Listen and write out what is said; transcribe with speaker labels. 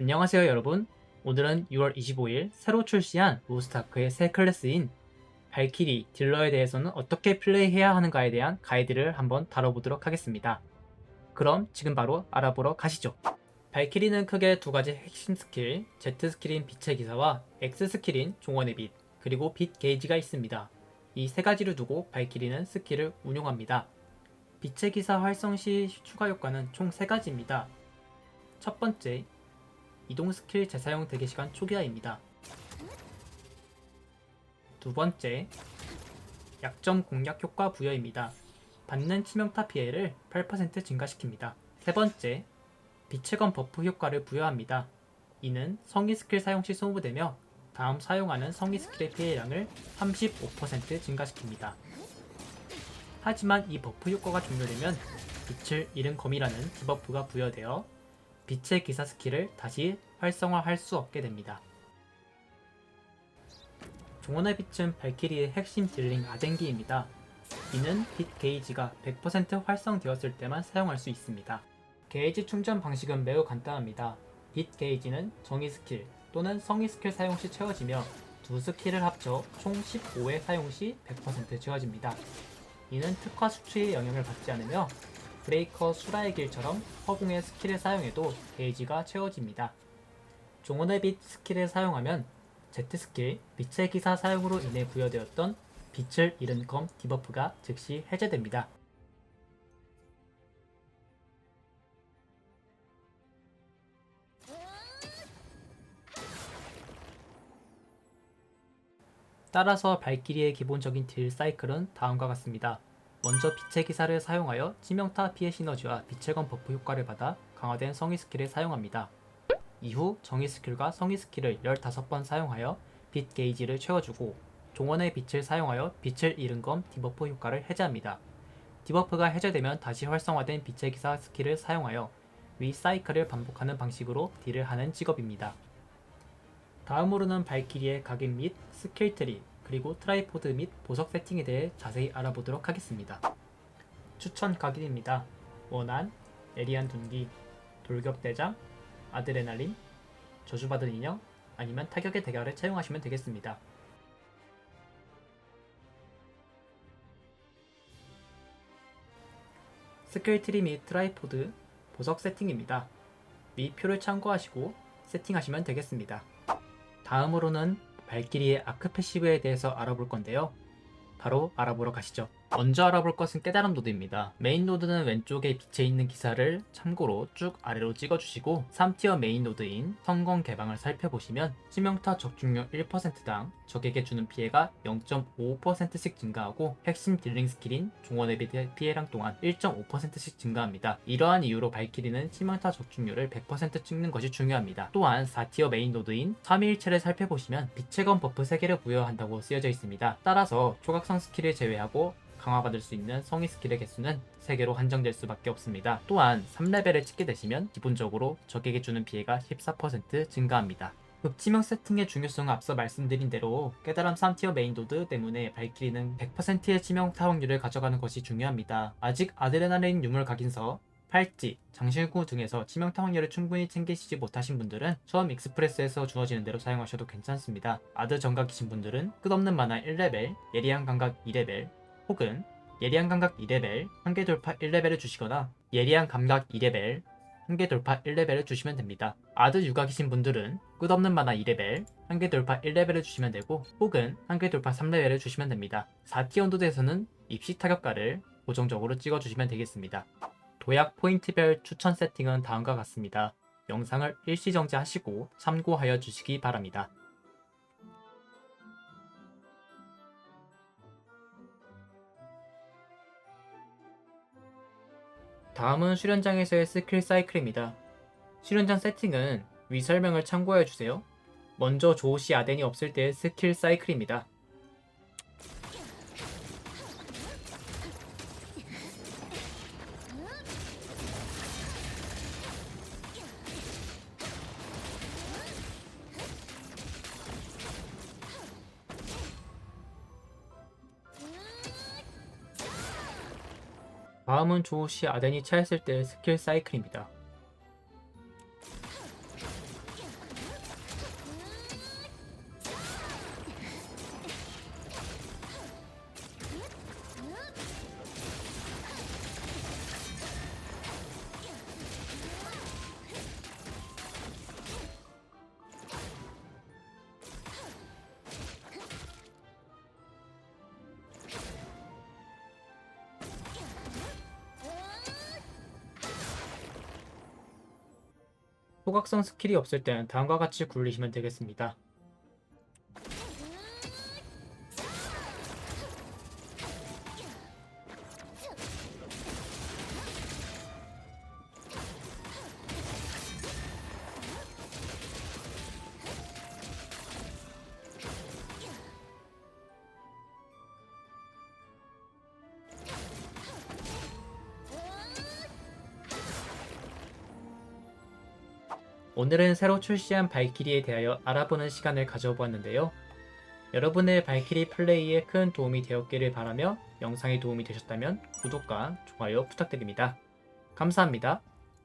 Speaker 1: 안녕하세요 여러분. 오늘은 6월 25일 새로 출시한 로스타크의 새 클래스인 발키리 딜러에 대해서는 어떻게 플레이해야 하는가에 대한 가이드를 한번 다뤄보도록 하겠습니다. 그럼 지금 바로 알아보러 가시죠. 발키리는 크게 두 가지 핵심 스킬 Z 스킬인 빛의 기사와 X 스킬인 종원의 빛 그리고 빛 게이지가 있습니다. 이 세 가지를 두고 발키리는 스킬을 운용합니다. 빛의 기사 활성 시 추가 효과는 총세 가지입니다. 첫 번째, 이동 스킬 재사용 대기시간 초기화입니다. 두 번째, 약점 공략 효과 부여입니다. 받는 치명타 피해를 8% 증가시킵니다. 세 번째, 빛의 검 버프 효과를 부여합니다. 이는 성의 스킬 사용 시 소모되며 다음 사용하는 성의 스킬의 피해량을 35% 증가시킵니다. 하지만 이 버프 효과가 종료되면 빛을 잃은 검이라는 디버프가 부여되어 빛의 기사 스킬을 다시 활성화할 수 없게 됩니다. 종원의 빛은 발키리의 핵심 딜링 아젠기입니다. 이는 빛 게이지가 100% 활성되었을 때만 사용할 수 있습니다. 게이지 충전 방식은 매우 간단합니다. 빛 게이지는 정의 스킬 또는 성의 스킬 사용 시 채워지며 두 스킬을 합쳐 총 15회 사용 시 100% 채워집니다. 이는 특화 수치의 영향을 받지 않으며 브레이커 수라의 길처럼 허공의 스킬을 사용해도 게이지가 채워집니다. 종원의 빛 스킬을 사용하면 Z 스킬 빛의 기사 사용으로 인해 부여되었던 빛을 잃은 검 디버프가 즉시 해제됩니다. 따라서 발키리의 기본적인 딜 사이클은 다음과 같습니다. 먼저 빛의 기사를 사용하여 치명타 피해 시너지와 빛의 검 버프 효과를 받아 강화된 성의 스킬을 사용합니다. 이후 정의 스킬과 성의 스킬을 15번 사용하여 빛 게이지를 채워주고 종원의 빛을 사용하여 빛을 잃은 검 디버프 효과를 해제합니다. 디버프가 해제되면 다시 활성화된 빛의 기사 스킬을 사용하여 위 사이클을 반복하는 방식으로 딜을 하는 직업입니다. 다음으로는 발키리의 각인 및 스킬 트리 그리고 트라이포드 및 보석 세팅에 대해 자세히 알아보도록 하겠습니다. 추천 각인입니다. 원한, 에리안 둔기, 돌격대장, 아드레날린, 저주받은 인형, 아니면 타격의 대결을 채용하시면 되겠습니다. 스킬 트리 및 트라이포드, 보석 세팅입니다. 위 표를 참고하시고 세팅하시면 되겠습니다. 다음으로는 발키리의 아크 패시브에 대해서 알아볼 건데요. 바로 알아보러 가시죠. 먼저 알아볼 것은 깨달음 노드입니다. 메인 노드는 왼쪽에 빛에 있는 기사를 참고로 쭉 아래로 찍어주시고 3티어 메인 노드인 성공 개방을 살펴보시면 치명타 적중률 1%당 적에게 주는 피해가 0.55%씩 증가하고 핵심 딜링 스킬인 종원의 피해량 또한 1.5%씩 증가합니다. 이러한 이유로 발키리는 치명타 적중률을 100% 찍는 것이 중요합니다. 또한 4티어 메인 노드인 3일체를 살펴보시면 빛의 검 버프 3개를 부여한다고 쓰여져 있습니다. 따라서 초각성 스킬을 제외하고 강화받을 수 있는 성의 스킬의 개수는 3개로 한정될 수밖에 없습니다. 또한 3레벨을 찍게 되시면 기본적으로 적에게 주는 피해가 14% 증가합니다. 흡치명 세팅의 중요성은 앞서 말씀드린 대로 깨달음 3티어 메인 도드 때문에 발키리는 100%의 치명 타확률을 가져가는 것이 중요합니다. 아직 아드레날린 유물 각인서 팔찌, 장신구 등에서 치명타 확률을 충분히 챙기시지 못하신 분들은 처음 익스프레스에서 주어지는 대로 사용하셔도 괜찮습니다. 아드 정각이신 분들은 끝없는 만화 1레벨, 예리한 감각 2레벨, 혹은 예리한 감각 2레벨, 한계 돌파 1레벨을 주시거나 예리한 감각 2레벨, 한계 돌파 1레벨을 주시면 됩니다. 아드 유각이신 분들은 끝없는 만화 2레벨, 한계 돌파 1레벨을 주시면 되고 혹은 한계 돌파 3레벨을 주시면 됩니다. 4티 언도드에서는 입시 타격가를 고정적으로 찍어주시면 되겠습니다. 도약 포인트별 추천 세팅은 다음과 같습니다. 영상을 일시 정지하시고 참고하여 주시기 바랍니다. 다음은 수련장에서의 스킬 사이클입니다. 수련장 세팅은 위 설명을 참고해 주세요. 먼저 조시 아덴이 없을 때의 스킬 사이클입니다. 다음은 조시 아덴이 차였을 때의 스킬 사이클입니다. 소각성 스킬이 없을 때는 다음과 같이 굴리시면 되겠습니다. 오늘은 새로 출시한 발키리에 대하여 알아보는 시간을 가져보았는데요. 여러분의 발키리 플레이에 큰 도움이 되었기를 바라며 영상이 도움이 되셨다면 구독과 좋아요 부탁드립니다. 감사합니다.